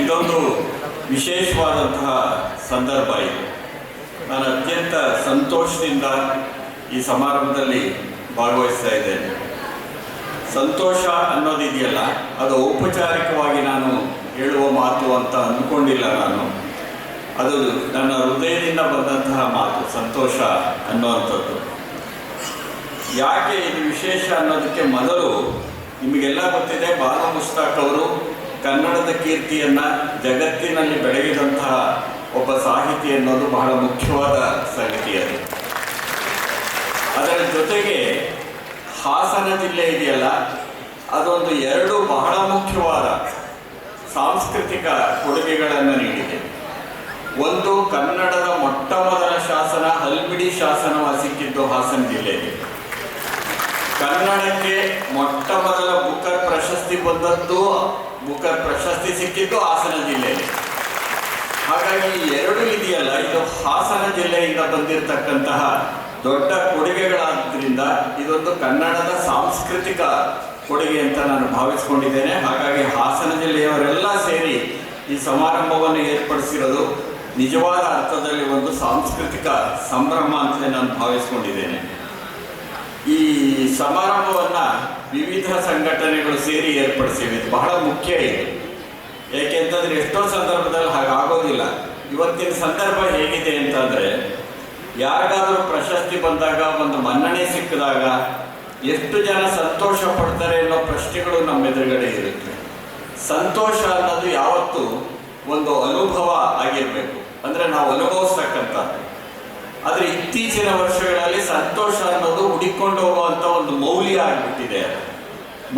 ಇದೊಂದು ವಿಶೇಷವಾದಂತಹ ಸಂದರ್ಭ ಇದು. ನಾನು ಅತ್ಯಂತ ಸಂತೋಷದಿಂದ ಈ ಸಮಾರಂಭದಲ್ಲಿ ಭಾಗವಹಿಸ್ತಾ ಇದ್ದೇನೆ. ಸಂತೋಷ ಅನ್ನೋದಿದೆಯಲ್ಲ, ಅದು ಔಪಚಾರಿಕವಾಗಿ ನಾನು ಹೇಳುವ ಮಾತು ಅಂತ ಅಂದ್ಕೊಂಡಿಲ್ಲ ನಾನು. ಅದು ನನ್ನ ಹೃದಯದಿಂದ ಬಂದಂತಹ ಮಾತು, ಸಂತೋಷ ಅನ್ನುವಂಥದ್ದು. ಯಾಕೆ ಇದು ವಿಶೇಷ ಅನ್ನೋದಕ್ಕೆ ಮೊದಲು ನಿಮಗೆಲ್ಲ ಗೊತ್ತಿದೆ ಬಾಲ ಮುಸ್ತಾಕ್ ಅವರು ಕನ್ನಡದ ಕೀರ್ತಿಯನ್ನ ಜಗತ್ತಿನಲ್ಲಿ ಬೆಳಗಿದಂತಹ ಒಬ್ಬ ಸಾಹಿತಿ ಅನ್ನೋದು ಬಹಳ ಮುಖ್ಯವಾದ ಸಂಗತಿ ಅದು. ಅದರ ಜೊತೆಗೆ ಹಾಸನ ಜಿಲ್ಲೆ ಇದೆಯಲ್ಲ, ಅದೊಂದು ಎರಡು ಬಹಳ ಮುಖ್ಯವಾದ ಸಾಂಸ್ಕೃತಿಕ ಕೊಡುಗೆಗಳನ್ನು ನೀಡಿದೆ. ಒಂದು ಕನ್ನಡದ ಮೊಟ್ಟ ಮೊದಲ ಶಾಸನ ಹಲ್ಬಿಡಿ ಶಾಸನವಾಗಿ ಸಿಕ್ಕಿದ್ದು ಹಾಸನ ಜಿಲ್ಲೆಗೆ ಕನ್ನಡಕ್ಕೆ ಮೊಟ್ಟ ಮೊದಲ ಬುಕರ್ ಪ್ರಶಸ್ತಿ ಬಂದದ್ದು ಬುಕರ್ ಪ್ರಶಸ್ತಿ ಸಿಕ್ಕಿದ್ದು ಹಾಸನ ಜಿಲ್ಲೆಯಲ್ಲಿ. ಹಾಗಾಗಿ ಎರಡು ಇದೆಯಲ್ಲ, ಇದು ಹಾಸನ ಜಿಲ್ಲೆಯಿಂದ ಬಂದಿರತಕ್ಕಂತಹ ದೊಡ್ಡ ಕೊಡುಗೆಗಳಾದ್ರಿಂದ ಇದೊಂದು ಕನ್ನಡದ ಸಾಂಸ್ಕೃತಿಕ ಕೊಡುಗೆ ಅಂತ ನಾನು ಭಾವಿಸ್ಕೊಂಡಿದ್ದೇನೆ. ಹಾಗಾಗಿ ಹಾಸನ ಜಿಲ್ಲೆಯವರೆಲ್ಲ ಸೇರಿ ಈ ಸಮಾರಂಭವನ್ನು ಏರ್ಪಡಿಸಿರೋದು ನಿಜವಾದ ಅರ್ಥದಲ್ಲಿ ಒಂದು ಸಾಂಸ್ಕೃತಿಕ ಸಂಭ್ರಮ ಅಂತ ನಾನು ಭಾವಿಸ್ಕೊಂಡಿದ್ದೇನೆ. ಈ ಸಮಾರಂಭವನ್ನ ವಿವಿಧ ಸಂಘಟನೆಗಳು ಸೇರಿ ಏರ್ಪಡಿಸಿವೆ. ಇದು ಬಹಳ ಮುಖ್ಯ ಇದು. ಏಕೆಂತಂದ್ರೆ ಎಷ್ಟೋ ಸಂದರ್ಭದಲ್ಲಿ ಹಾಗಾಗೋದಿಲ್ಲ ಇವತ್ತಿನ ಸಂದರ್ಭ ಹೇಗಿದೆ ಅಂತಂದ್ರೆ, ಯಾರಿಗಾದರೂ ಪ್ರಶಸ್ತಿ ಬಂದಾಗ ಒಂದು ಮನ್ನಣೆ ಸಿಕ್ಕಿದಾಗ ಎಷ್ಟು ಜನ ಸಂತೋಷ ಪಡ್ತಾರೆ ಅನ್ನೋ ಪ್ರಶ್ನೆಗಳು ನಮ್ಮ ಎದುರುಗಡೆ ಇರುತ್ತೆ. ಸಂತೋಷ ಅನ್ನೋದು ಯಾವತ್ತು ಒಂದು ಅನುಭವ ಆಗಿರಬೇಕು. ಅಂದ್ರೆ ನಾವು ಅನುಭವಿಸ್ತಕ್ಕಂಥದ್ದು. ಆದ್ರೆ ಇತ್ತೀಚಿನ ವರ್ಷಗಳಲ್ಲಿ ಸಂತೋಷ ಅನ್ನೋದು ಹುಡಿಕೊಂಡು ಹೋಗುವಂತ ಒಂದು ಮೌಲ್ಯ ಆಗಿಬಿಟ್ಟಿದೆ.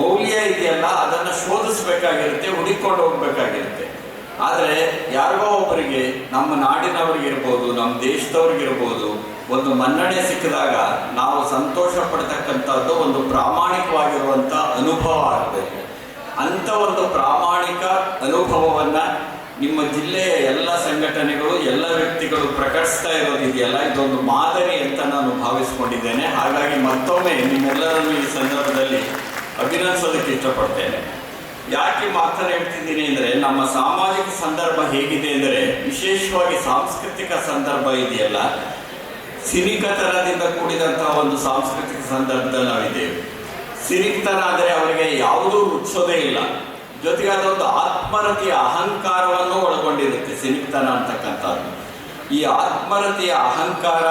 ಮೌಲ್ಯ ಇದೆಯಲ್ಲ, ಅದನ್ನು ಶೋಧಿಸಬೇಕಾಗಿರುತ್ತೆ, ಹುಡಿಕೊಂಡು ಹೋಗ್ಬೇಕಾಗಿರುತ್ತೆ ಆದರೆ ಯಾರಿಗೋ ಒಬ್ಬರಿಗೆ, ನಮ್ಮ ನಾಡಿನವ್ರಿಗಿರ್ಬೋದು, ನಮ್ಮ ದೇಶದವ್ರಿಗಿರ್ಬೋದು, ಒಂದು ಮನ್ನಣೆ ಸಿಕ್ಕಿದಾಗ ನಾವು ಸಂತೋಷ ಪಡ್ತಕ್ಕಂಥದ್ದು ಒಂದು ಪ್ರಾಮಾಣಿಕವಾಗಿರುವಂತ ಅನುಭವ ಆಗಬೇಕು ಅಂತ ಒಂದು ಪ್ರಾಮಾಣಿಕ ಅನುಭವವನ್ನ ನಿಮ್ಮ ಜಿಲ್ಲೆಯ ಎಲ್ಲ ಸಂಘಟನೆಗಳು, ಎಲ್ಲ ವ್ಯಕ್ತಿಗಳು ಪ್ರಕಟಿಸ್ತಾ ಇರೋದಿದೆಯಲ್ಲ ಇದೊಂದು ಮಾದರಿ ಅಂತ ನಾನು ಭಾವಿಸ್ಕೊಂಡಿದ್ದೇನೆ. ಹಾಗಾಗಿ ಮತ್ತೊಮ್ಮೆ ನಿಮ್ಮೆಲ್ಲರನ್ನು ಈ ಸಂದರ್ಭದಲ್ಲಿ ಅಭಿನಂದಿಸೋದಕ್ಕೆ ಇಷ್ಟಪಡ್ತೇನೆ. ಯಾಕೆ ಮಾತನ್ನು ಹೇಳ್ತಿದ್ದೀನಿ ಅಂದರೆ, ನಮ್ಮ ಸಾಮಾಜಿಕ ಸಂದರ್ಭ ಹೇಗಿದೆ ಅಂದರೆ, ವಿಶೇಷವಾಗಿ ಸಾಂಸ್ಕೃತಿಕ ಸಂದರ್ಭ ಇದೆಯಲ್ಲ, ಸಿನಿಕತನದಿಂದ ಕೂಡಿದಂತಹ ಒಂದು ಸಾಂಸ್ಕೃತಿಕ ಸಂದರ್ಭದಲ್ಲಿ ನಾವಿದ್ದೇವೆ. ಸಿನಿಕ್ತನ ಆದರೆ ಅವರಿಗೆ ಯಾವುದೂ ರುಚಿಸೋದೇ ಇಲ್ಲ. ಜೊತೆಗೆ ಅದೊಂದು ಆತ್ಮರತಿಯ ಅಹಂಕಾರವನ್ನು ಒಳಗೊಂಡಿರುತ್ತೆ ಸಿನಿಕ್ತನ ಅಂತಕ್ಕಂಥದ್ದು. ಈ ಆತ್ಮರತೆಯ ಅಹಂಕಾರ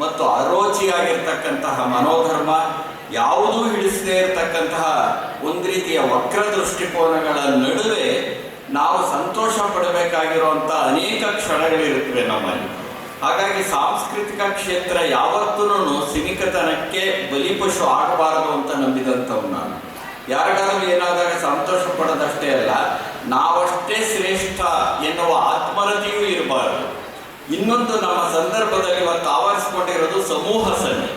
ಮತ್ತು ಅರೋಚಿಯಾಗಿರ್ತಕ್ಕಂತಹ ಮನೋಧರ್ಮ ಯಾವುದೂ ಹಿಡಿಸದೇ ಇರತಕ್ಕಂತಹ ಒಂದು ರೀತಿಯ ವಕ್ರ ದೃಷ್ಟಿಕೋನಗಳ ನಡುವೆ ನಾವು ಸಂತೋಷ ಪಡಬೇಕಾಗಿರುವಂಥ ಅನೇಕ ಕ್ಷಣಗಳಿರುತ್ತವೆ ನಮ್ಮಲ್ಲಿ. ಹಾಗಾಗಿ ಸಾಂಸ್ಕೃತಿಕ ಕ್ಷೇತ್ರ ಯಾವತ್ತೂ ಸಿನಿಕತನಕ್ಕೆ ಬಲಿಪಶು ಆಗಬಾರದು ಅಂತ ನಂಬಿದಂಥವು ನಾನು. ಯಾರಿಗಾದ್ರೂ ಏನಾದಾಗ ಸಂತೋಷ ಪಡೋದಷ್ಟೇ ಅಲ್ಲ, ನಾವಷ್ಟೇ ಶ್ರೇಷ್ಠ ಎನ್ನುವ ಆತ್ಮರತಿಯೂ ಇರಬಾರದು. ಇನ್ನೊಂದು ನಮ್ಮ ಸಂದರ್ಭದಲ್ಲಿ ಇವತ್ತು ಆವರಿಸಿಕೊಂಡಿರೋದು ಸಮೂಹ ಸನ್ನೆ.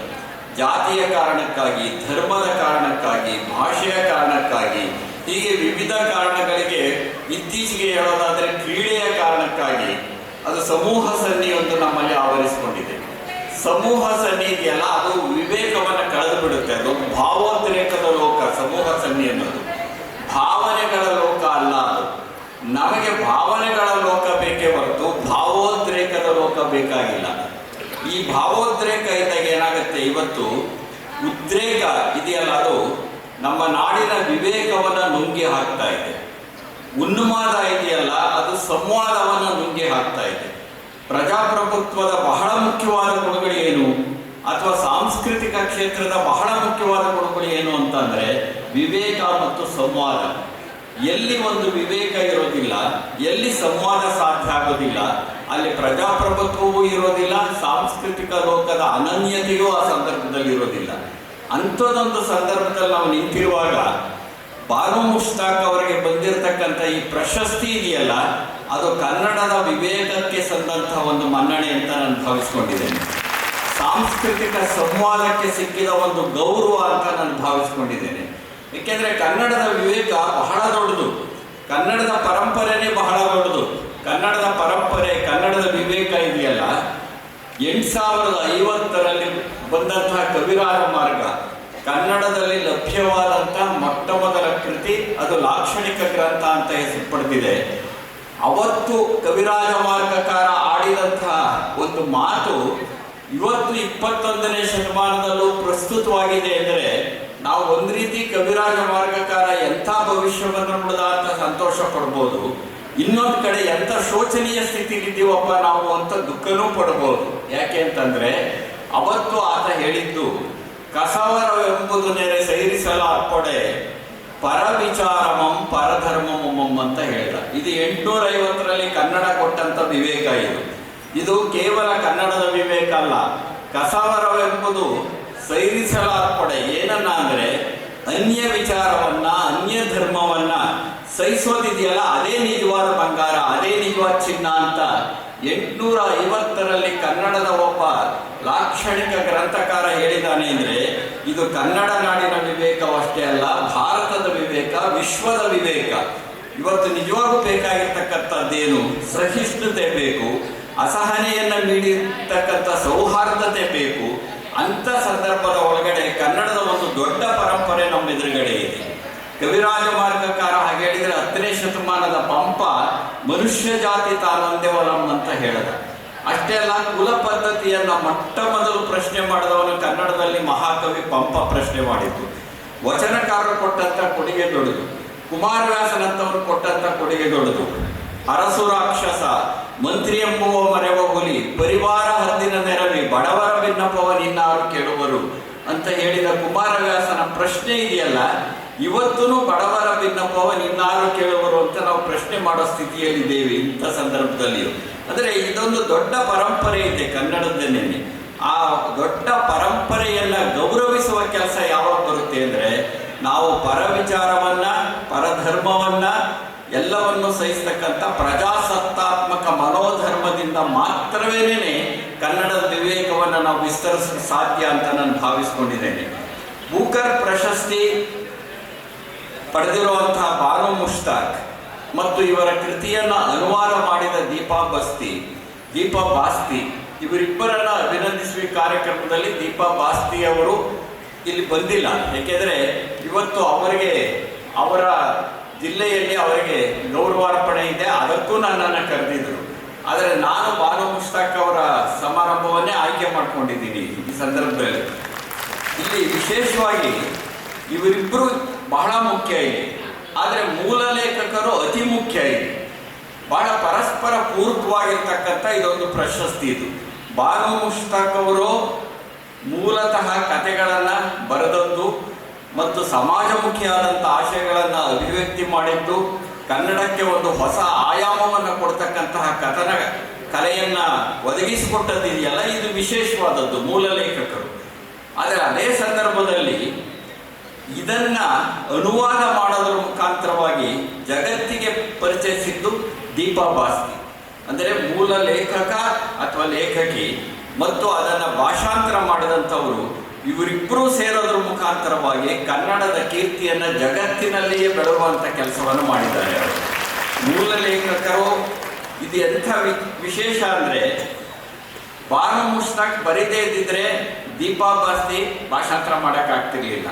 ಜಾತಿಯ ಕಾರಣಕ್ಕಾಗಿ, ಧರ್ಮದ ಕಾರಣಕ್ಕಾಗಿ, ಭಾಷೆಯ ಕಾರಣಕ್ಕಾಗಿ, ಹೀಗೆ ವಿವಿಧ ಕಾರಣಗಳಿಗೆ ಇತ್ತೀಚೆಗೆ ಹೇಳೋದಾದರೆ ಕ್ರೀಡೆಯ ಕಾರಣಕ್ಕಾಗಿ ಅದು ಸಮೂಹ ಸನ್ನಿಯೊಂದು ನಮ್ಮಲ್ಲಿ ಆವರಿಸಿಕೊಂಡಿದೆ. ಸಮೂಹ ಸನ್ನಿ ಇದೆಯಲ್ಲ, ಅದು ವಿವೇಕವನ್ನು ಕಳೆದು ಬಿಡುತ್ತೆ ಅದು ಭಾವೋದ್ರೇಕದ ಲೋಕ, ಸಮೂಹ ಸನ್ನಿ ಅನ್ನೋದು ಭಾವನೆಗಳ ಲೋಕ ಅಲ್ಲ ಅದು. ನಮಗೆ ಭಾವನೆಗಳ ಲೋಕ ಬೇಕೇ ಹೊರತು ಭಾವೋದ್ರೇಕದ ಲೋಕ ಬೇಕಾಗಿಲ್ಲ. ಈ ಭಾವೋದ್ರೇಕ ಇದ್ದಾಗ ಏನಾಗುತ್ತೆ? ಇವತ್ತು ಉದ್ರೇಕ ಇದೆಯಲ್ಲ ಅದು ನಮ್ಮ ನಾಡಿನ ವಿವೇಕವನ್ನು ನುಂಗಿ ಹಾಕ್ತಾ ಇದೆ. ಉನ್ಮಾದ ಇದೆಯಲ್ಲ, ಅದು ಸಂವಾದವನ್ನು ನುಂಗಿ ಹಾಕ್ತಾ ಇದೆ. ಪ್ರಜಾಪ್ರಭುತ್ವದ ಬಹಳ ಮುಖ್ಯವಾದ ಗುಣಗಳು ಏನು ಅಥವಾ ಸಾಂಸ್ಕೃತಿಕ ಕ್ಷೇತ್ರದ ಬಹಳ ಮುಖ್ಯವಾದ ಗುಣಗಳು ಏನು ಅಂತಂದ್ರೆ ವಿವೇಕ ಮತ್ತು ಸಂವಾದ. ಎಲ್ಲಿ ಒಂದು ವಿವೇಕ ಇರೋದಿಲ್ಲ, ಎಲ್ಲಿ ಸಂವಾದ ಸಾಧ್ಯ ಆಗೋದಿಲ್ಲ, ಅಲ್ಲಿ ಪ್ರಜಾಪ್ರಭುತ್ವವೂ ಇರೋದಿಲ್ಲ, ಸಾಂಸ್ಕೃತಿಕ ಲೋಕದ ಅನನ್ಯತೆಯೂ ಆ ಸಂದರ್ಭದಲ್ಲಿ ಇರೋದಿಲ್ಲ. ಅಂಥದ್ದೊಂದು ಸಂದರ್ಭದಲ್ಲಿ ನಾವು ನಿಂತಿರುವಾಗ ಬಾನು ಮುಷ್ತಾಕ್ ಅವರಿಗೆ ಬಂದಿರತಕ್ಕಂಥ ಈ ಪ್ರಶಸ್ತಿ ಇದೆಯಲ್ಲ, ಅದು ಕನ್ನಡದ ವಿವೇಕಕ್ಕೆ ಸಂದಂತಹ ಒಂದು ಮನ್ನಣೆ ಅಂತ ನಾನು ಭಾವಿಸ್ಕೊಂಡಿದ್ದೇನೆ. ಸಾಂಸ್ಕೃತಿಕ ಸಂವಾದಕ್ಕೆ ಸಿಕ್ಕಿದ ಒಂದು ಗೌರವ ಅಂತ ನಾನು ಭಾವಿಸ್ಕೊಂಡಿದ್ದೇನೆ. ಏಕೆಂದ್ರೆ ಕನ್ನಡದ ವಿವೇಕ ಬಹಳ ದೊಡ್ಡದು. ಕನ್ನಡದ ಪರಂಪರೆನೇ ಬಹಳ ದೊಡ್ಡದು. ಕನ್ನಡದ ಪರಂಪರೆ, ಕನ್ನಡದ ವಿವೇಕ ಇದೆಯಲ್ಲ? ಎಂಟು ಸಾವಿರದ ಐವತ್ತರಲ್ಲಿ ಬಂದಂತಹ ಕವಿರಾಜ ಮಾರ್ಗ ಕನ್ನಡದಲ್ಲಿ ಲಭ್ಯವಾದಂಥ ಮೊಟ್ಟ ಮೊದಲ ಕೃತಿ ಅದು ಲಾಕ್ಷಣಿಕ ಗ್ರಂಥ ಅಂತ ಹೆಸರು ಪಡೆದಿದೆ. ಅವತ್ತು ಕವಿರಾಜ ಮಾರ್ಗಕಾರ ಆಡಿದಂತಹ ಒಂದು ಮಾತು ಇವತ್ತು ಇಪ್ಪತ್ತೊಂದನೇ ಶತಮಾನದಲ್ಲೂ ಪ್ರಸ್ತುತವಾಗಿದೆ ಅಂದರೆ ನಾವು ಒಂದು ರೀತಿ ಕವಿರಾಜ ಮಾರ್ಗಕಾರ ಎಂಥ ಭವಿಷ್ಯವನ್ನು ನೋಡಿದ ಅಂತ ಸಂತೋಷ ಪಡ್ಬೋದು. ಇನ್ನೊಂದು ಕಡೆ ಎಂಥ ಶೋಚನೀಯ ಸ್ಥಿತಿಲಿದ್ದೀವಪ್ಪ ನಾವು ಅಂತ ದುಃಖನೂ ಪಡ್ಬೋದು. ಯಾಕೆ ಅಂತಂದ್ರೆ ಅವತ್ತು ಆತ ಹೇಳಿದ್ದು, ಕಸವರವೆಂಬುದು ನೆರೆ ಸೈರಿಸಲಾರ್ಪಡೆ, ಪರವಿಚಾರಮಂ ಪರಧರ್ಮಮಂ ಅಂತ ಹೇಳಿದ. ಇದು ಎಂಟುನೂರ ಐವತ್ತರಲ್ಲಿ ಕನ್ನಡ ಕೊಟ್ಟಂತ ವಿವೇಕ ಇದು. ಇದು ಕೇವಲ ಕನ್ನಡದ ವಿವೇಕ ಅಲ್ಲ. ಕಸವರವೆಂಬುದು ಸೈರಿಸಲಾರ್ಪಡೆ. ಏನನ್ನ ಅಂದರೆ ಅನ್ಯ ವಿಚಾರವನ್ನ, ಅನ್ಯ ಧರ್ಮವನ್ನ ಸಹಿಸೋದಿದೆಯಲ್ಲ, ಅದೇ ನಿಜವಾದ ಬಂಗಾರ, ಅದೇ ನಿಜವಾದ ಚಿನ್ನ ಅಂತ ಎಂಟುನೂರ ಐವತ್ತರಲ್ಲಿ ಕನ್ನಡದ ಒಬ್ಬ ಲಾಕ್ಷಣಿಕ ಗ್ರಂಥಕಾರ ಹೇಳಿದ್ದಾನೆ ಅಂದರೆ, ಇದು ಕನ್ನಡ ನಾಡಿನ ವಿವೇಕವಷ್ಟೇ ಅಲ್ಲ, ಭಾರತದ ವಿವೇಕ, ವಿಶ್ವದ ವಿವೇಕ. ಇವತ್ತು ನಿಜವಾಗೂ ಬೇಕಾಗಿರ್ತಕ್ಕಂಥದ್ದೇನು? ಸಹಿಷ್ಣುತೆ ಬೇಕು. ಅಸಹನೆಯನ್ನ ನೀಡಿರ್ತಕ್ಕಂಥ ಸೌಹಾರ್ದತೆ ಬೇಕು. ಅಂತ ಸಂದರ್ಭದ ಒಳಗಡೆ ಕನ್ನಡದ ಒಂದು ದೊಡ್ಡ ಪರಂಪರೆ ನಮ್ಮ ಎದುರುಗಡೆ ಇದೆ. ಕವಿರಾಜ ಮಾರ್ಗಕಾರ ಹಾಗೆ ಹೇಳಿದ್ರೆ ಹತ್ತನೇ ಶತಮಾನದ ಪಂಪ ಮನುಷ್ಯ ಜಾತಿ ತಾನೊಂದೇ ಒಲಂ ಅಂತ ಹೇಳದ. ಅಷ್ಟೇ ಅಲ್ಲ, ಕುಲ ಪದ್ಧತಿಯನ್ನ ಮೊಟ್ಟ ಮೊದಲು ಪ್ರಶ್ನೆ ಮಾಡಿದವನು ಕನ್ನಡದಲ್ಲಿ ಮಹಾಕವಿ ಪಂಪ ಪ್ರಶ್ನೆ ಮಾಡಿದ್ದು. ವಚನಕಾರರು ಕೊಟ್ಟಂತ ಕೊಡುಗೆ ದೊಡ್ಡದು. ಕುಮಾರವ್ಯಾಸನಂತವರು ಕೊಟ್ಟಂತ ಕೊಡುಗೆ ದೊಡ್ಡದು. ಅರಸು ರಾಕ್ಷಸ ಮಂತ್ರಿ ಎಂಬುವ ಹುಲಿ, ಪರಿವಾರ ಹದ್ದಿನ ನೆರವಿ, ಬಡವರ ಭಿನ್ನಪವ ನಿನ್ನಾರು ಕೇಳುವರು ಅಂತ ಹೇಳಿದ ಕುಮಾರವ್ಯಾಸನ ಪ್ರಶ್ನೆ ಇದೆಯಲ್ಲ ಇವತ್ತೂ ಬಡವರ ಭಿನ್ನಪ್ಪವ ನಿನ್ನಾರು ಕೇಳುವರು ಅಂತ ನಾವು ಪ್ರಶ್ನೆ ಮಾಡೋ ಸ್ಥಿತಿಯಲ್ಲಿದ್ದೇವೆ ಇಂಥ ಸಂದರ್ಭದಲ್ಲಿ ಅಂದರೆ ಇದೊಂದು ದೊಡ್ಡ ಪರಂಪರೆ ಇದೆ ಕನ್ನಡದನ್ನೇ ಆ ದೊಡ್ಡ ಪರಂಪರೆಯನ್ನ ಗೌರವಿಸುವ ಕೆಲಸ ಯಾವಾಗ ಬರುತ್ತೆ ಅಂದ್ರೆ, ನಾವು ಪರ ವಿಚಾರವನ್ನ ಪರಧರ್ಮವನ್ನ ಎಲ್ಲವನ್ನು ಸಹಿಸ್ತಕ್ಕಂಥ ಪ್ರಜಾಸತ್ತಾತ್ಮಕ ಮನೋಧರ್ಮದಿಂದ ಮಾತ್ರವೇನೇ ಕನ್ನಡದ ವಿವೇಕವನ್ನು ನಾವು ವಿಸ್ತರಿಸಲು ಸಾಧ್ಯ ಅಂತ ನಾನು ಭಾವಿಸ್ಕೊಂಡಿದ್ದೇನೆ. ಬೂಕರ್ ಪ್ರಶಸ್ತಿ ಪಡೆದಿರುವಂತಹ ಬಾನು ಮುಷ್ತಾಕ್ ಮತ್ತು ಇವರ ಕೃತಿಯನ್ನು ಅನುವಾದ ಮಾಡಿದ ದೀಪಾ ಬಸ್ತಿ, ದೀಪಾ ಬಾಸ್ತಿ, ಇವರಿಬ್ಬರನ್ನ ಅಭಿನಂದಿಸುವ ಕಾರ್ಯಕ್ರಮದಲ್ಲಿ ದೀಪಾ ಬಾಸ್ತಿ ಅವರು ಇಲ್ಲಿ ಬಂದಿಲ್ಲ. ಯಾಕೆಂದ್ರೆ ಇವತ್ತು ಅವರಿಗೆ ಅವರ ಜಿಲ್ಲೆಯಲ್ಲಿ ಅವರಿಗೆ ಗೌರವಾರ್ಪಣೆ ಇದೆ, ಅದಕ್ಕೂ ನನ್ನನ್ನು ಕರೆದಿದ್ರು. ಆದರೆ ನಾನು ಬಾನು ಮುಷ್ತಾಕ್ ಅವರ ಸಮಾರಂಭವನ್ನೇ ಆಯ್ಕೆ ಮಾಡ್ಕೊಂಡಿದ್ದೀನಿ ಈ ಸಂದರ್ಭದಲ್ಲಿ. ಇಲ್ಲಿ ವಿಶೇಷವಾಗಿ ಇವರಿಬ್ಬರು ಬಹಳ ಮುಖ್ಯ ಇದೆ. ಆದರೆ ಮೂಲ ಲೇಖಕರು ಅತಿ ಮುಖ್ಯ ಇದೆ. ಬಹಳ ಪರಸ್ಪರ ಪೂರ್ವವಾಗಿರ್ತಕ್ಕಂಥ ಇದೊಂದು ಪ್ರಶಸ್ತಿ ಇದು. ಬಾನು ಮುಷ್ತಾಕ್ ಅವರು ಮೂಲತಃ ಕತೆಗಳನ್ನು ಬರೆದದ್ದು ಮತ್ತು ಸಮಾಜಮುಖಿಯಾದಂಥ ಆಶಯಗಳನ್ನು ಅಭಿವ್ಯಕ್ತಿ ಮಾಡಿದ್ದು ಕನ್ನಡಕ್ಕೆ ಒಂದು ಹೊಸ ಆಯಾಮವನ್ನು ಕೊಡ್ತಕ್ಕಂತಹ ಕಥನ, ಕಲೆಯನ್ನ ಒದಗಿಸಿಕೊಟ್ಟದಿದೆಯಲ್ಲ ಇದು ವಿಶೇಷವಾದದ್ದು ಮೂಲ ಲೇಖಕರು. ಆದರೆ ಅದೇ ಸಂದರ್ಭದಲ್ಲಿ ಇದನ್ನ ಅನುವಾದ ಮಾಡೋದ್ರ ಮುಖಾಂತರವಾಗಿ ಜಗತ್ತಿಗೆ ಪರಿಚಯಿಸಿದ್ದು ದೀಪಾ ಬಾಸ್ತಿ ಅಂದರೆ ಮೂಲ ಲೇಖಕ ಅಥವಾ ಲೇಖಕಿ ಮತ್ತು ಅದನ್ನು ಭಾಷಾಂತರ ಮಾಡಿದಂಥವರು ಇವರಿಬ್ಬರೂ ಸೇರೋದ್ರ ಮುಖಾಂತರವಾಗಿ ಕನ್ನಡದ ಕೀರ್ತಿಯನ್ನು ಜಗತ್ತಿನಲ್ಲಿಯೇ ಬೆಳಗುವಂಥ ಕೆಲಸವನ್ನು ಮಾಡಿದ್ದಾರೆ ಮೂಲ ಲೇಖಕರು ಇದು ಎಂಥ ವಿಶೇಷ ಅಂದರೆ ಬಾನು ಮುಷ್ತಾಕ್ ಬರೀದೇ ಇದ್ದಿದ್ರೆ ದೀಪಾ ಬಾಸ್ತಿ ಭಾಷಾಂತರ ಮಾಡೋಕ್ಕಾಗ್ತಿರ್ಲಿಲ್ಲ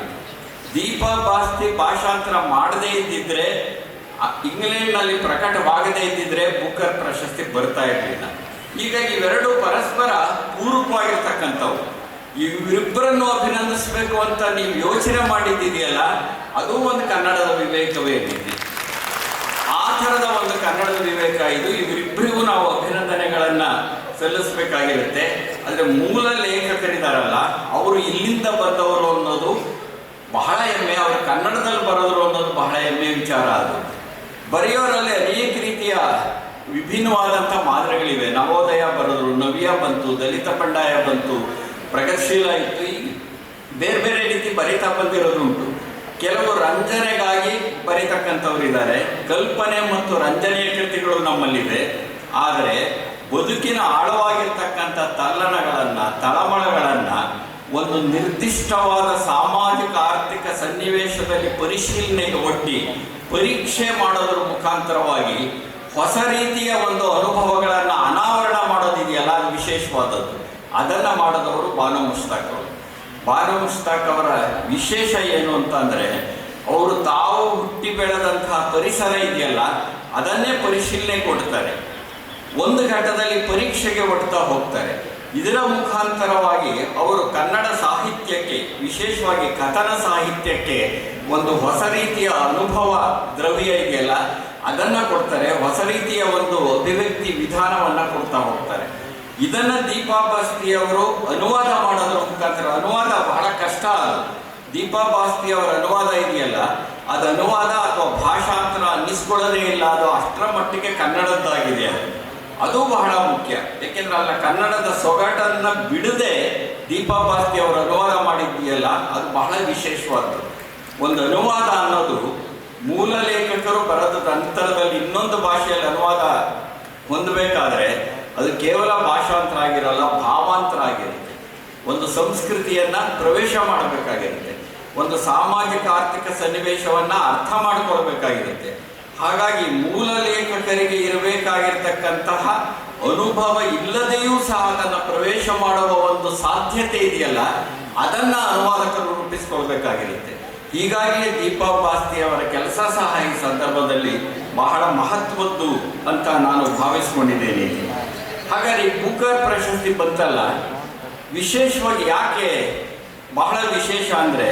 ದೀಪಾ ಬಾಸ್ತಿ ಭಾಷಾಂತರ ಮಾಡದೇ ಇದ್ದಿದ್ರೆ ಇಂಗ್ಲೆಂಡ್ನಲ್ಲಿ ಪ್ರಕಟವಾಗದೇ ಇದ್ದಿದ್ರೆ ಬುಕ್ಕರ್ ಪ್ರಶಸ್ತಿ ಬರ್ತಾ ಇರಲಿಲ್ಲ. ಈಗ ಇವೆರಡು ಪರಸ್ಪರ ಪೂರಕವಾಗಿರ್ತಕ್ಕಂಥವು. ಇವರಿಬ್ಬರನ್ನು ಅಭಿನಂದಿಸಬೇಕು ಅಂತ ನೀವು ಯೋಚನೆ ಮಾಡಿದ್ದೀರಿಯಲ್ಲ, ಅದು ಒಂದು ಕನ್ನಡದ ವಿವೇಕವೇ ಆ ಥರದ ಒಂದು ಕನ್ನಡದ ವಿವೇಕ ಇದು. ಇವರಿಬ್ಬರಿಗೂ ನಾವು ಅಭಿನಂದನೆಗಳನ್ನು ಸಲ್ಲಿಸಬೇಕಾಗಿರುತ್ತೆ. ಆದರೆ ಮೂಲ ಲೇಖಕರಿದ್ದಾರಲ್ಲ ಅವರು ಇಲ್ಲಿಂದ ಬಂದವರು ಅನ್ನೋದು ಬಹಳ ಹೆಮ್ಮೆ. ಅವರು ಕನ್ನಡದಲ್ಲಿ ಬರೋದ್ರು ಅನ್ನೋದು ಬಹಳ ಹೆಮ್ಮೆ ವಿಚಾರ ಅದು. ಬರೆಯೋರಲ್ಲಿ ಅನೇಕ ರೀತಿಯ ವಿಭಿನ್ನವಾದಂಥ ಮಾದರಿಗಳಿವೆ. ನವೋದಯ ಬರೆದ್ರು, ನವ್ಯ ಬಂತು, ದಲಿತ ಬಂಡಾಯ ಬಂತು ಪ್ರಗತಿಶೀಲ ಇತ್ತು ಈ ಬೇರೆ ಬೇರೆ ರೀತಿ ಬರಿತಾ ಬಂದಿರೋದುಂಟು ಕೆಲವು ರಂಜನೆಗಾಗಿ ಬರೀತಕ್ಕಂಥವರಿದ್ದಾರೆ. ಕಲ್ಪನೆ ಮತ್ತು ರಂಜನೆಯ ಕೃತಿಗಳು ನಮ್ಮಲ್ಲಿದೆ ಆದರೆ ಬದುಕಿನ ಆಳವಾಗಿರ್ತಕ್ಕಂಥ ತಲ್ಲಣಗಳನ್ನು, ತಳಮಳಗಳನ್ನು ಒಂದು ನಿರ್ದಿಷ್ಟವಾದ ಸಾಮಾಜಿಕ, ಆರ್ಥಿಕ ಸನ್ನಿವೇಶದಲ್ಲಿ ಪರಿಶೀಲನೆಗೆ ಒಡ್ಡಿ ಪರೀಕ್ಷೆ ಮಾಡೋದ್ರ ಮುಖಾಂತರವಾಗಿ ಹೊಸ ರೀತಿಯ ಒಂದು ಅನುಭವಗಳನ್ನು ಅನಾವರಣ ಮಾಡೋದಿದೆಯಲ್ಲ ಅದು ವಿಶೇಷವಾದದ್ದು. ಅದನ್ನ ಮಾಡಿದವರು ಬಾನು ಮುಸ್ತಾಕ್ ಅವರು. ಬಾನು ಮುಸ್ತಾಕ್ ಅವರ ವಿಶೇಷ ಏನು ಅಂತ ಅಂದ್ರೆ, ಅವರು ತಾವು ಹುಟ್ಟಿ ಬೆಳೆದಂತಹ ಪರಿಸರ ಇದೆಯಲ್ಲ, ಅದನ್ನೇ ಪರಿಶೀಲನೆ ಕೊಡ್ತಾರೆ. ಒಂದು ಘಟ್ಟದಲ್ಲಿ ಪರೀಕ್ಷೆಗೆ ಒಡ್ತಾ ಹೋಗ್ತಾರೆ. ಇದರ ಮುಖಾಂತರವಾಗಿ ಅವರು ಕನ್ನಡ ಸಾಹಿತ್ಯಕ್ಕೆ, ವಿಶೇಷವಾಗಿ ಕಥನ ಸಾಹಿತ್ಯಕ್ಕೆ ಒಂದು ಹೊಸ ರೀತಿಯ ಅನುಭವ ದ್ರವ್ಯ ಇದೆಯಲ್ಲ, ಅದನ್ನ ಕೊಡ್ತಾರೆ. ಹೊಸ ರೀತಿಯ ಒಂದು ಅಭಿವ್ಯಕ್ತಿ ವಿಧಾನವನ್ನ ಕೊಡ್ತಾ ಹೋಗ್ತಾರೆ. ಇದನ್ನ ದೀಪಾ ಬಾಸ್ತಿ ಅವರು ಅನುವಾದ ಮಾಡೋದ್ರ ಮುಖಾಂತರ, ಅನುವಾದ ಬಹಳ ಕಷ್ಟ ಅದು. ದೀಪಾ ಬಾಸ್ತಿ ಅವರ ಅನುವಾದ ಇದೆಯಲ್ಲ, ಅದು ಅನುವಾದ ಅಥವಾ ಭಾಷಾಂತರ ಅನ್ನಿಸ್ಕೊಳ್ಳೋದೇ ಇಲ್ಲ, ಅದು ಅಷ್ಟರ ಮಟ್ಟಿಗೆ ಕನ್ನಡದ್ದಾಗಿದೆ ಅದು. ಬಹಳ ಮುಖ್ಯ. ಯಾಕೆಂದ್ರೆ ಅಲ್ಲ, ಕನ್ನಡದ ಸೊಗಟನ್ನ ಬಿಡದೆ ದೀಪಾ ಬಾಸ್ತಿ ಅವರು ಅನುವಾದ ಮಾಡಿದ್ದೀಯಲ್ಲ, ಅದು ಬಹಳ ವಿಶೇಷವಾದ್ದು. ಒಂದು ಅನುವಾದ ಅನ್ನೋದು ಮೂಲ ಲೇಖಕರು ಬರೆದ ನಂತರದಲ್ಲಿ ಇನ್ನೊಂದು ಭಾಷೆಯಲ್ಲಿ ಅನುವಾದ ಹೊಂದಬೇಕಾದ್ರೆ ಅದು ಕೇವಲ ಭಾಷಾಂತರ ಆಗಿರಲ್ಲ ಭಾವಾಂತರ ಆಗಿರುತ್ತೆ ಒಂದು ಸಂಸ್ಕೃತಿಯನ್ನ ಪ್ರವೇಶ ಮಾಡಬೇಕಾಗಿರುತ್ತೆ. ಒಂದು ಸಾಮಾಜಿಕ ಆರ್ಥಿಕ ಸನ್ನಿವೇಶವನ್ನ ಅರ್ಥ ಮಾಡಿಕೊಳ್ಬೇಕಾಗಿರುತ್ತೆ. ಹಾಗಾಗಿ ಮೂಲ ಲೇಖಕರಿಗೆ ಇರಬೇಕಾಗಿರ್ತಕ್ಕಂತಹ ಅನುಭವ ಇಲ್ಲದೆಯೂ ಸಹ ಅದನ್ನು ಪ್ರವೇಶ ಮಾಡುವ ಒಂದು ಸಾಧ್ಯತೆ ಇದೆಯಲ್ಲ, ಅದನ್ನ ಅನುವಾದಕರು ರೂಪಿಸಿಕೊಳ್ಬೇಕಾಗಿರುತ್ತೆ. ಹೀಗಾಗಿಯೇ ದೀಪಾ ಬಾಸ್ತಿ ಅವರ ಕೆಲಸ ಸಹ ಈ ಸಂದರ್ಭದಲ್ಲಿ ಬಹಳ ಮಹತ್ವದ್ದು ಅಂತ ನಾನು ಭಾವಿಸ್ಕೊಂಡಿದ್ದೇನೆ. ಹಾಗಾದ್ರೆ ಈ ಬುಕರ್ ಪ್ರಶಸ್ತಿ ಬಂತಲ್ಲ? ವಿಶೇಷವಾಗಿ ಯಾಕೆ ಬಹಳ ವಿಶೇಷ ಅಂದ್ರೆ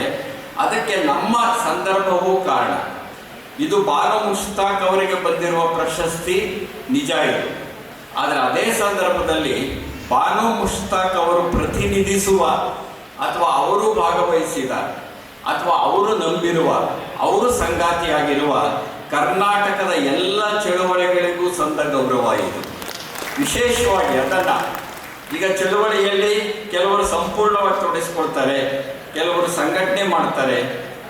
ಅದಕ್ಕೆ ನಮ್ಮ ಸಂದರ್ಭವೂ ಕಾರಣ. ಇದು ಬಾಲ ಮುಷ್ತಾಕ್ ಅವರಿಗೆ ಬಂದಿರುವ ಪ್ರಶಸ್ತಿ ನಿಜ ಇದು. ಆದರೆ ಅದೇ ಸಂದರ್ಭದಲ್ಲಿ ಬಾನು ಮುಷ್ತಾಕ್ ಅವರು ಪ್ರತಿನಿಧಿಸುವ ಅಥವಾ ಅವರು ಭಾಗವಹಿಸಿದ ಅಥವಾ ಅವರು ನಂಬಿರುವ, ಅವರು ಸಂಗಾತಿಯಾಗಿರುವ ಕರ್ನಾಟಕದ ಎಲ್ಲ ಚಳುವಳಿಗಳಿಗೂ ಸಂದ ಗೌರವ ಇದು. ವಿಶೇಷವಾಗಿ ಅದನ್ನ ಈಗ ಚಳುವಳಿಯಲ್ಲಿ ಕೆಲವರು ಸಂಪೂರ್ಣವಾಗಿ ತೊಡಗಿಸ್ಕೊಳ್ತಾರೆ, ಕೆಲವರು ಸಂಘಟನೆ ಮಾಡ್ತಾರೆ,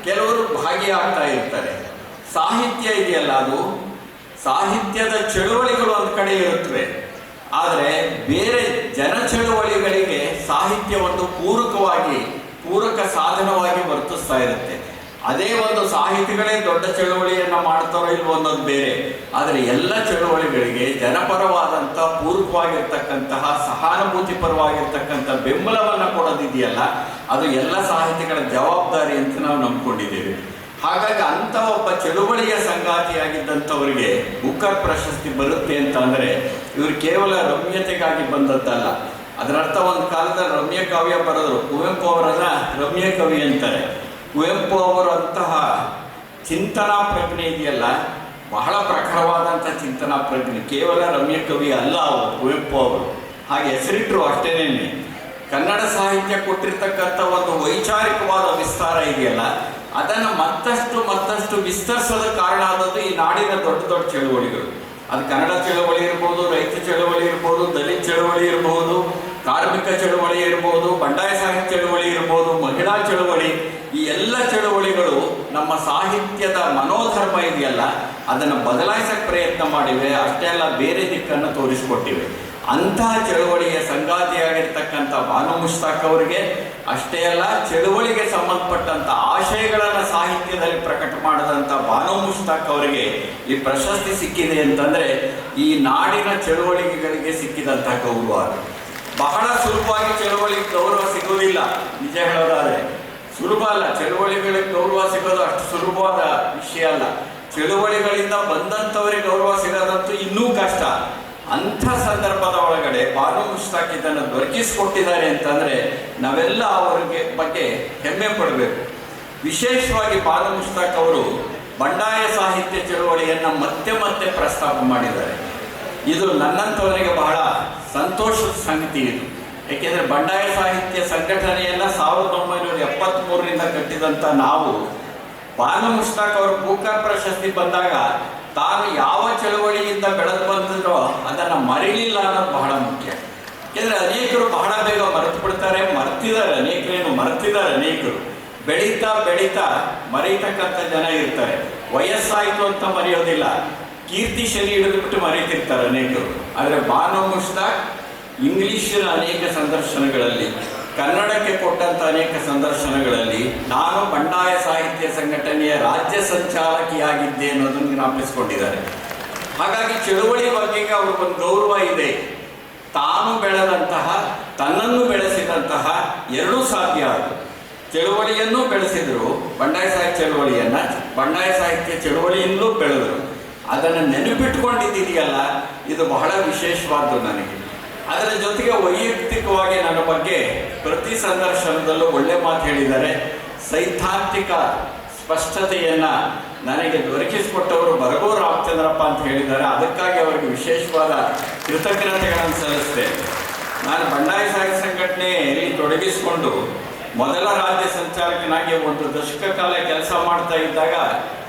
ಕೆಲವರು ಭಾಗಿಯಾಗ್ತಾ ಇರ್ತಾರೆ. ಸಾಹಿತ್ಯ ಇದೆಯಲ್ಲ ಅದು? ಸಾಹಿತ್ಯದ ಚಳುವಳಿಗಳು ಒಂದು ಕಡೆ ಇರುತ್ತವೆ. ಆದರೆ ಬೇರೆ ಜನ ಚಳುವಳಿಗಳಿಗೆ ಸಾಹಿತ್ಯ ಒಂದು ಪೂರಕವಾಗಿ, ಪೂರಕ ಸಾಧನವಾಗಿ ವರ್ತಿಸ್ತಾ ಇರುತ್ತೆ. ಅದೇ ಒಂದು ಸಾಹಿತಿಗಳೇ ದೊಡ್ಡ ಚಳುವಳಿಯನ್ನ ಮಾಡ್ತಾರೋ ಇಲ್ವೋ ಅನ್ನೋದು ಬೇರೆ. ಆದರೆ ಎಲ್ಲ ಚಳುವಳಿಗಳಿಗೆ ಜನಪರವಾದಂಥ ಪೂರ್ವವಾಗಿರ್ತಕ್ಕಂತಹ, ಸಹಾನುಭೂತಿ ಪರವಾಗಿರ್ತಕ್ಕಂಥ ಬೆಂಬಲವನ್ನ ಕೊಡೋದಿದೆಯಲ್ಲ, ಅದು ಎಲ್ಲ ಸಾಹಿತಿಗಳ ಜವಾಬ್ದಾರಿ ಅಂತ ನಾವು ನಂಬ್ಕೊಂಡಿದ್ದೇವೆ. ಹಾಗಾಗಿ ಅಂತ ಒಬ್ಬ ಚಳುವಳಿಯ ಸಂಗಾತಿಯಾಗಿದ್ದಂಥವರಿಗೆ ಬುಕ್ಕರ್ ಪ್ರಶಸ್ತಿ ಬರುತ್ತೆ ಅಂತ ಅಂದರೆ ಇವರು ಕೇವಲ ರಮ್ಯತೆಗಾಗಿ ಬಂದದ್ದಲ್ಲ. ಅದರರ್ಥ ಒಂದು ಕಾಲದಲ್ಲಿ ರಮ್ಯ ಕಾವ್ಯ ಬರೋದು ಕುವೆಂಪು ಅವರನ್ನ ರಮ್ಯ ಕವಿ ಅಂತಾರೆ. ಕುವೆಂಪು ಅವರಂತಹ ಚಿಂತನಾ ಪ್ರಜ್ಞೆ ಇದೆಯಲ್ಲ? ಬಹಳ ಪ್ರಖರವಾದಂಥ ಚಿಂತನಾ ಪ್ರಜ್ಞೆ. ಕೇವಲ ರಮ್ಯ ಕವಿ ಅಲ್ಲ ಅವರು, ಕುವೆಂಪು ಅವರು. ಹಾಗೆ ಹೆಸರಿಟ್ಟರು ಅಷ್ಟೇನೇ ಕನ್ನಡ ಸಾಹಿತ್ಯ ಕೊಟ್ಟಿರ್ತಕ್ಕಂಥ ಒಂದು ವೈಚಾರಿಕವಾದ ವಿಸ್ತಾರ ಇದೆಯಲ್ಲ, ಅದನ್ನು ಮತ್ತಷ್ಟು ಮತ್ತಷ್ಟು ವಿಸ್ತರಿಸೋದ ಕಾರಣ ಆದದ್ದು ಈ ನಾಡಿನ ದೊಡ್ಡ ದೊಡ್ಡ ಚಳುವಳಿಗಳು. ಅದು ಕನ್ನಡ ಚಳುವಳಿ ಇರ್ಬೋದು, ರೈತ ಚಳುವಳಿ ಇರ್ಬೋದು, ದಲಿತ ಚಳುವಳಿ ಇರಬಹುದು ಕಾರ್ಮಿಕ ಚಳುವಳಿ ಇರಬಹುದು ಬಂಡಾಯ ಸಾಹಿತ್ಯ ಚಳುವಳಿ ಇರಬಹುದು ಮಹಿಳಾ ಚಳುವಳಿ, ಈ ಎಲ್ಲ ಚಳುವಳಿಗಳು ನಮ್ಮ ಸಾಹಿತ್ಯದ ಮನೋಧರ್ಮ ಇದೆಯಲ್ಲ, ಅದನ್ನು ಬದಲಾಯಿಸಕ್ಕೆ ಪ್ರಯತ್ನ ಮಾಡಿವೆ, ಅಷ್ಟೇ ಅಲ್ಲ ಬೇರೆ ದಿಕ್ಕನ್ನು ತೋರಿಸಿಕೊಟ್ಟಿವೆ ಅಂತಹ ಚಳುವಳಿಯ ಸಂಗಾತಿಯಾಗಿರ್ತಕ್ಕಂಥ ಬಾನು ಮುಷ್ತಾಕ್ ಅವರಿಗೆ, ಅಷ್ಟೇ ಅಲ್ಲ ಚಳುವಳಿಗೆ ಸಂಬಂಧಪಟ್ಟಂಥ ಆಶಯಗಳನ್ನು ಸಾಹಿತ್ಯದಲ್ಲಿ ಪ್ರಕಟ ಮಾಡಿದಂಥ ಬಾನು ಮುಷ್ತಾಕ್ ಅವರಿಗೆ ಈ ಪ್ರಶಸ್ತಿ ಸಿಕ್ಕಿದೆ ಅಂತಂದ್ರೆ ಈ ನಾಡಿನ ಚಳುವಳಿಗೆಗಳಿಗೆ ಸಿಕ್ಕಿದಂಥ ಗೌರವ. ಬಹಳ ಸುಲಭವಾಗಿ ಚಳುವಳಿ ಗೌರವ ಸಿಗುವುದಿಲ್ಲ, ನಿಜ ಹೇಳೋದಾದ್ರೆ. ಸುಲಭ ಅಲ್ಲ, ಚಳುವಳಿಗಳಿಗೆ ಗೌರವ ಸಿಗೋದು ಅಷ್ಟು ಸುಲಭವಾದ ವಿಷಯ ಅಲ್ಲ. ಚಳುವಳಿಗಳಿಂದ ಬಂದಂಥವರಿಗೆ ಗೌರವ ಸಿಗೋದಂತೂ ಇನ್ನೂ ಕಷ್ಟ. ಅಂಥ ಸಂದರ್ಭದ ಒಳಗಡೆ ಬಾನು ಮುಷ್ತಾಕ್ ಇದನ್ನು ದೊರಕಿಸಿಕೊಟ್ಟಿದ್ದಾರೆ ಅಂತಂದ್ರೆ ನಾವೆಲ್ಲ ಅವರಿಗೆ ಬಗ್ಗೆ ಹೆಮ್ಮೆ ಪಡಬೇಕು. ವಿಶೇಷವಾಗಿ ಬಾನು ಮುಷ್ತಾಕ್ ಅವರು ಬಂಡಾಯ ಸಾಹಿತ್ಯ ಚಳುವಳಿಯನ್ನು ಮತ್ತೆ ಮತ್ತೆ ಪ್ರಸ್ತಾಪ ಮಾಡಿದ್ದಾರೆ. ಇದು ನನ್ನಂಥವರಿಗೆ ಬಹಳ ಸಂತೋಷದ ಸಂಗತಿ ಇದು. ಯಾಕೆಂದ್ರೆ ಬಂಡಾಯ ಸಾಹಿತ್ಯ ಸಂಘಟನೆಯನ್ನ ಸಾವಿರದ ಒಂಬೈನೂರ ಎಪ್ಪತ್ತ್ ಕಟ್ಟಿದಂಥ ನಾವು ಬಾನು ಮುಷ್ತಾಕ್ ಅವರು ಬೂಕರ್ ಪ್ರಶಸ್ತಿ ಬಂದಾಗ ತಾನು ಯಾವ ಚಳುವಳಿಯಿಂದ ಬೆಳೆದು ಬಂದಿದ್ರೋ ಅದನ್ನ ಮರೀಲಿಲ್ಲ ಅನ್ನೋದು ಬಹಳ ಮುಖ್ಯ. ಯಾಕೆಂದ್ರೆ ಅನೇಕರು ಬಹಳ ಬೇಗ ಮರೆತು ಬಿಡ್ತಾರೆ, ಮರ್ತಿದ್ದಾರೆ, ಅನೇಕರೇನು ಮರ್ತಿದ್ದಾರೆ ಅನೇಕರು. ಬೆಳೀತಾ ಬೆಳೀತಾ ಮರೀತಕ್ಕಂಥ ಜನ ಇರ್ತಾರೆ. ವಯಸ್ಸಾಯಿತು ಅಂತ ಮರೆಯೋದಿಲ್ಲ. ಕೀರ್ತಿ ಶನಿ ಹಿಡಿದುಬಿಟ್ಟು ಮರೀತಿರ್ತಾರೆ ಅನೇಕರು. ಆದರೆ ಬಾನು ಮುಷ್ತಾಕ್ ಇಂಗ್ಲಿಷಿನ ಅನೇಕ ಸಂದರ್ಶನಗಳಲ್ಲಿ, ಕನ್ನಡಕ್ಕೆ ಕೊಟ್ಟಂತ ಅನೇಕ ಸಂದರ್ಶನಗಳಲ್ಲಿ, ನಾನು ಬಂಡಾಯ ಸಾಹಿತ್ಯ ಸಂಘಟನೆಯ ರಾಜ್ಯ ಸಂಚಾಲಕಿಯಾಗಿದ್ದೆ ಅನ್ನೋದನ್ನು ಜ್ಞಾಪಿಸಿಕೊಂಡಿದ್ದಾರೆ. ಹಾಗಾಗಿ ಚಳುವಳಿ ಬಗ್ಗೆ ಅವ್ರಿಗೊಂದು ಗೌರವ ಇದೆ. ತಾನು ಬೆಳೆದಂತಹ, ತನ್ನನ್ನು ಬೆಳೆಸಿದಂತಹ ಎರಡೂ ಸಾಧ್ಯ ಅದು. ಚಳುವಳಿಯನ್ನು ಬೆಳೆಸಿದರು, ಬಂಡಾಯ ಸಾಹಿತ್ಯ ಚಳುವಳಿಯನ್ನು, ಬಂಡಾಯ ಸಾಹಿತ್ಯ ಚಳುವಳಿಯಿಂದಲೂ ಬೆಳೆದರು. ಅದನ್ನು ನೆನಪಿಟ್ಕೊಂಡಿದ್ದೀಯಲ್ಲ ಇದು ಬಹಳ ವಿಶೇಷವಾದ್ದು ನನಗೆ. ಅದರ ಜೊತೆಗೆ ವೈಯಕ್ತಿಕವಾಗಿ ನನ್ನ ಬಗ್ಗೆ ಪ್ರತಿ ಸಂದರ್ಶನದಲ್ಲೂ ಒಳ್ಳೆ ಮಾತು ಹೇಳಿದ್ದಾರೆ. ಸೈದ್ಧಾಂತಿಕ ಸ್ಪಷ್ಟತೆಯನ್ನ ನನಗೆ ದೊರಕಿಸಿಕೊಟ್ಟವರು ಬರಗೋ ರಾಮಚಂದ್ರಪ್ಪ ಅಂತ ಹೇಳಿದ್ದಾರೆ. ಅದಕ್ಕಾಗಿ ಅವರಿಗೆ ವಿಶೇಷವಾದ ಕೃತಜ್ಞತೆಗಳನ್ನು ಸಲ್ಲಿಸ್ತೇನೆ. ನಾನು ಬಂಡಾಯ ಸಾಹಿತ್ಯ ಸಂಘಟನೆಯಲ್ಲಿ ತೊಡಗಿಸಿಕೊಂಡು ಮೊದಲ ರಾಜ್ಯ ಸಂಚಾಲಕನಾಗಿ ಒಂದು ದಶಕ ಕಾಲ ಕೆಲಸ ಮಾಡ್ತಾ ಇದ್ದಾಗ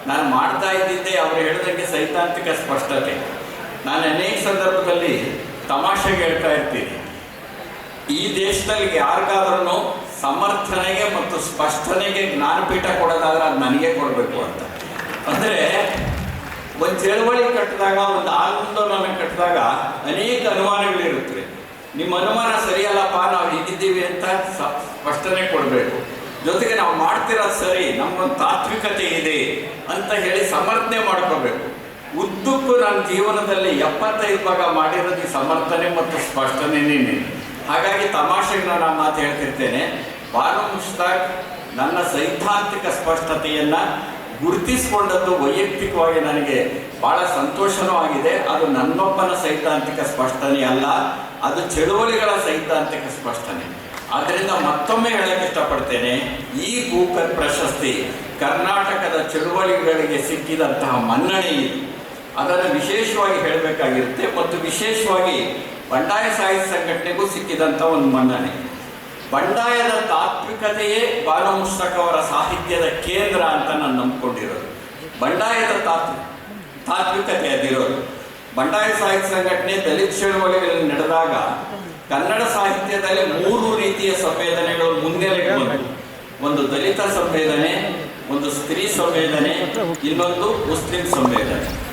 ನಾನು ಮಾಡ್ತಾ ಇದ್ದಿದ್ದೆ ಅವರು ಹೇಳಿದಂಗೆ ಸೈದ್ಧಾಂತಿಕ ಸ್ಪಷ್ಟತೆ. ನಾನು ಅನೇಕ ಸಂದರ್ಭದಲ್ಲಿ ತಮಾಷೆಗೆ ಹೇಳ್ತಾ ಇರ್ತೀನಿ. ಈ ದೇಶದಲ್ಲಿ ಯಾರಿಗಾದ್ರೂ ಸಮರ್ಥನೆಗೆ ಮತ್ತು ಸ್ಪಷ್ಟನೆಗೆ ಜ್ಞಾನಪೀಠ ಕೊಡೋದಾದ್ರೆ ಅದು ನನಗೆ ಕೊಡಬೇಕು ಅಂತ. ಅಂದರೆ ಒಂದು ಚಳವಳಿ ಕಟ್ಟಿದಾಗ, ಒಂದು ಆಂದೋಲನ ಕಟ್ಟಿದಾಗ ಅನೇಕ ಅನುಮಾನಗಳಿರುತ್ತವೆ ನಿಮ್ಮ ಅನುಮಾನ ಸರಿಯಲ್ಲಪ್ಪ ನಾವು ಹೀಗಿದ್ದೀವಿ ಅಂತ ಸ್ಪಷ್ಟನೆ ಕೊಡಬೇಕು. ಜೊತೆಗೆ ನಾವು ಮಾಡ್ತಿರೋದು ಸರಿ ನಮ್ಮೊಂದು ತಾತ್ವಿಕತೆ ಇದೆ ಅಂತ ಹೇಳಿ ಸಮರ್ಥನೆ ಮಾಡ್ಕೋಬೇಕು. ಉದ್ದಕ್ಕೂ ನನ್ನ ಜೀವನದಲ್ಲಿ ಎಪ್ಪತ್ತೈದು ಭಾಗ ಮಾಡಿರೋದು ಸಮರ್ಥನೆ ಮತ್ತು ಸ್ಪಷ್ಟನೆನೇ ಹಾಗಾಗಿ ತಮಾಷೆಗೆ ನಾನು ಮಾತು ಹೇಳ್ತಿರ್ತೇನೆ. ಬಾನು ಮುಷ್ತಾಕ್ ನನ್ನ ಸೈದ್ಧಾಂತಿಕ ಸ್ಪಷ್ಟತೆಯನ್ನು ಗುರುತಿಸಿಕೊಂಡದ್ದು ವೈಯಕ್ತಿಕವಾಗಿ ನನಗೆ ಬಹಳ ಸಂತೋಷನೂ ಆಗಿದೆ. ಅದು ನನ್ನೊಬ್ಬನ ಸೈದ್ಧಾಂತಿಕ ಸ್ಪಷ್ಟನೆ ಅಲ್ಲ. ಅದು ಚಳುವಳಿಗಳ ಸೈದ್ಧಾಂತಿಕ ಸ್ಪಷ್ಟನೆ ಆದ್ದರಿಂದ ಮತ್ತೊಮ್ಮೆ ಹೇಳಕ್ಕೆ ಇಷ್ಟಪಡ್ತೇನೆ, ಈ ಗೂಕರ್ ಪ್ರಶಸ್ತಿ ಕರ್ನಾಟಕದ ಚಳುವಳಿಗಳಿಗೆ ಸಿಕ್ಕಿದಂತಹ ಮನ್ನಣೆ ಇದು. ಅದನ್ನು ವಿಶೇಷವಾಗಿ ಹೇಳಬೇಕಾಗಿರುತ್ತೆ ಮತ್ತು ವಿಶೇಷವಾಗಿ ಬಂಡಾಯ ಸಾಹಿತ್ಯ ಸಂಘಟನೆಗೂ ಸಿಕ್ಕಿದಂಥ ಒಂದು ಮನ್ನಣೆ. ಬಂಡಾಯದ ತಾತ್ವಿಕತೆಯೇ ಬಾನು ಅವರ ಸಾಹಿತ್ಯದ ಕೇಂದ್ರ ಅಂತ ನಾನು ನಂಬಿಕೊಂಡಿರೋದು. ಬಂಡಾಯದ ತಾತ್ವಿಕ ತಾತ್ವಿಕತೆ ಅದಿರೋದು. ಬಂಡಾಯ ಸಾಹಿತ್ಯ ಸಂಘಟನೆ ದಲಿತ ಚಳವಳಿಗಳಲ್ಲಿ ನಡೆದಾಗ ಕನ್ನಡ ಸಾಹಿತ್ಯದಲ್ಲಿ ಮೂರು ರೀತಿಯ ಸಂವೇದನೆಗಳು ಮುನ್ನೆಲೆಗೆ ಬಂದವು ಒಂದು ದಲಿತ ಸಂವೇದನೆ, ಒಂದು ಸ್ತ್ರೀ ಸಂವೇದನೆ, ಇನ್ನೊಂದು ಮುಸ್ಲಿಂ ಸಂವೇದನೆ.